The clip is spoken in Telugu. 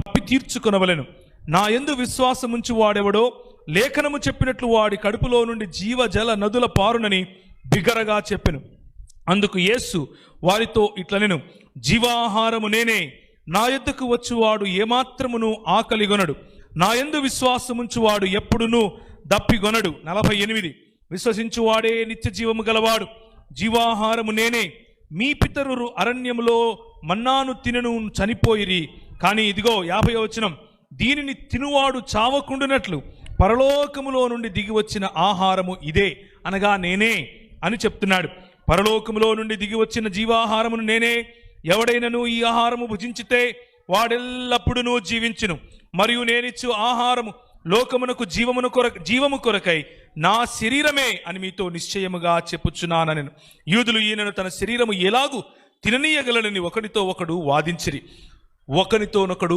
తప్పి తీర్చుకొనవలను. నా ఎందు విశ్వాసముంచి వాడెవడో లేఖనము చెప్పినట్లు వాడి కడుపులో నుండి జీవజల నదుల పారునని బిగరగా చెప్పెను. అందుకు యేసు వారితో ఇట్లనెను జీవాహారము నేనే నా ఎద్దుకు వచ్చువాడు ఏమాత్రమును ఆకలిగొనడు. నా యందు విశ్వాసముంచువాడు ఎప్పుడునూ దప్పిగొనడు. నలభై ఎనిమిది. విశ్వసించువాడే నిత్య జీవము గలవాడు. జీవాహారము నేనే. మీ పితరులు అరణ్యములో మన్నాను తినను చనిపోయిరి. కానీ ఇదిగో యాభై వచనం దీనిని తినువాడు చావకుండునట్లు పరలోకములో నుండి దిగి వచ్చిన ఆహారము ఇదే అనగా నేనే అని చెప్తున్నాడు. పరలోకములో నుండి దిగి వచ్చిన జీవాహారమును నేనే ఎవడైనను ఈ ఆహారము భుజించితే వాడెల్లప్పుడూ జీవించును. మరియు నేనిచ్చు ఆహారము లోకమునకు జీవమును కొర జీవము కొరకై నా శరీరమే అని మీతో నిశ్చయముగా చెప్పుచున్నానని. యూదులు ఈయనను తన శరీరము ఎలాగూ తిననీయగలనని ఒకడితో ఒకడు వాదించిరి. ఒకనితోనొకడు